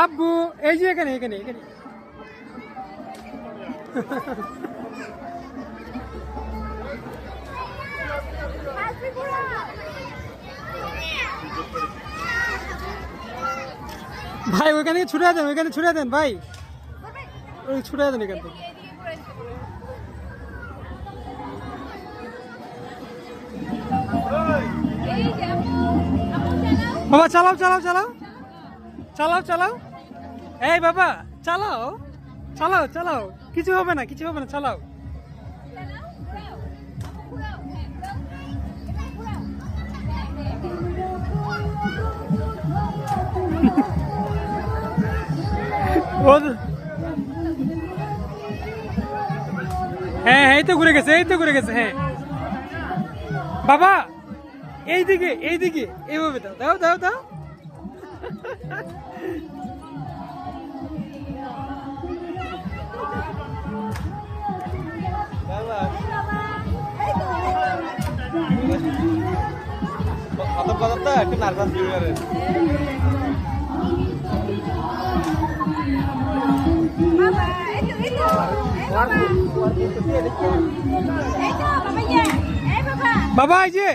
আব্বু, এই যে এখানে এখানে এখানে। ভাই, ওইখানে ছুটে দেন ওইখানে ছুটে দেন ভাই। ওই ছুটে দেন এখান থেকে। বাবা, চালাও চালাও চালাও। চালাও চালাও। এই বাবা, চালাও। চালাও চালাও। কিছু হবে না, কিছু হবে না, চালাও। হ্যাঁ হ্যাঁ এই তো ঘুরে গেছে, এই তো ঘুরে গেছে হ্যাঁ। বাবা, এইদিকে এইদিকে, এইভাবে দাও দাও দাও দাও। প্রথম কথা তো একটু নার্ভাস ফিল করে Baba, itu itu. Eh baba. Itu babanya. Eh baba. বাবা এই যে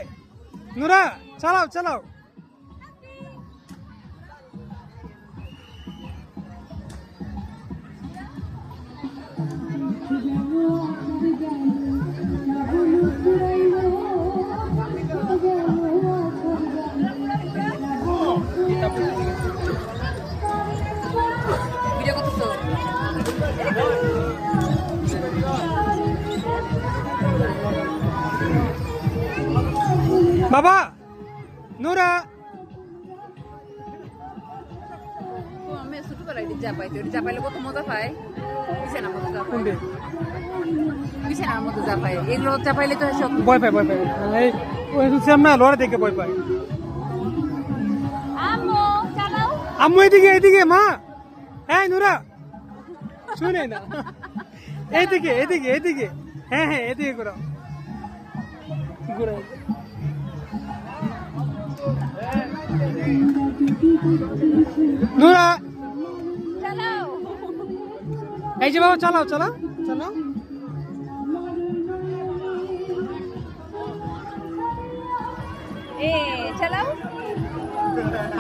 নুরা চালাও চালাও বাবা নুরা। আমি জাপাইলে কত মজা পায়। বিছানার মতো জাপাই। বিছানার মতো জাপাই। এগুলো চাপাইলে তো সব ভয় পায় ভয় পায়। এই ওই হচ্ছে আমরা লড়ে দেখে ভয় পায়। আম্মু এদিকে এদিকে মা। হ্যাঁ নুরা। শুনে না। এইদিকে এদিকে এদিকে হ্যাঁ হ্যাঁ এদিকে ঘোরাও ঘোরাও চালাও এই যে বাবা চালাও চালাও চালাও।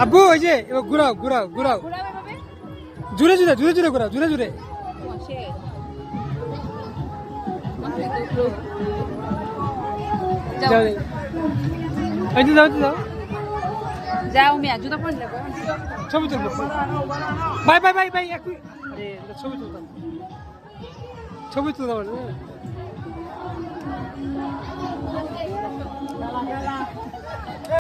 আব্বু ওই যে ঘুরাও ঘুরাও ঘুরাও। জুড়ে জুড়ে জুড়ে জুড়ে ঘুরাও জুড়ে জুড়ে share. जाऊ इथे जाऊ तिथे जाऊ जाऊ मी आजूला पण ছবি তুলবো বাই বাই বাই বাই একই ছবি তুলতাম ছবি তুলতাম না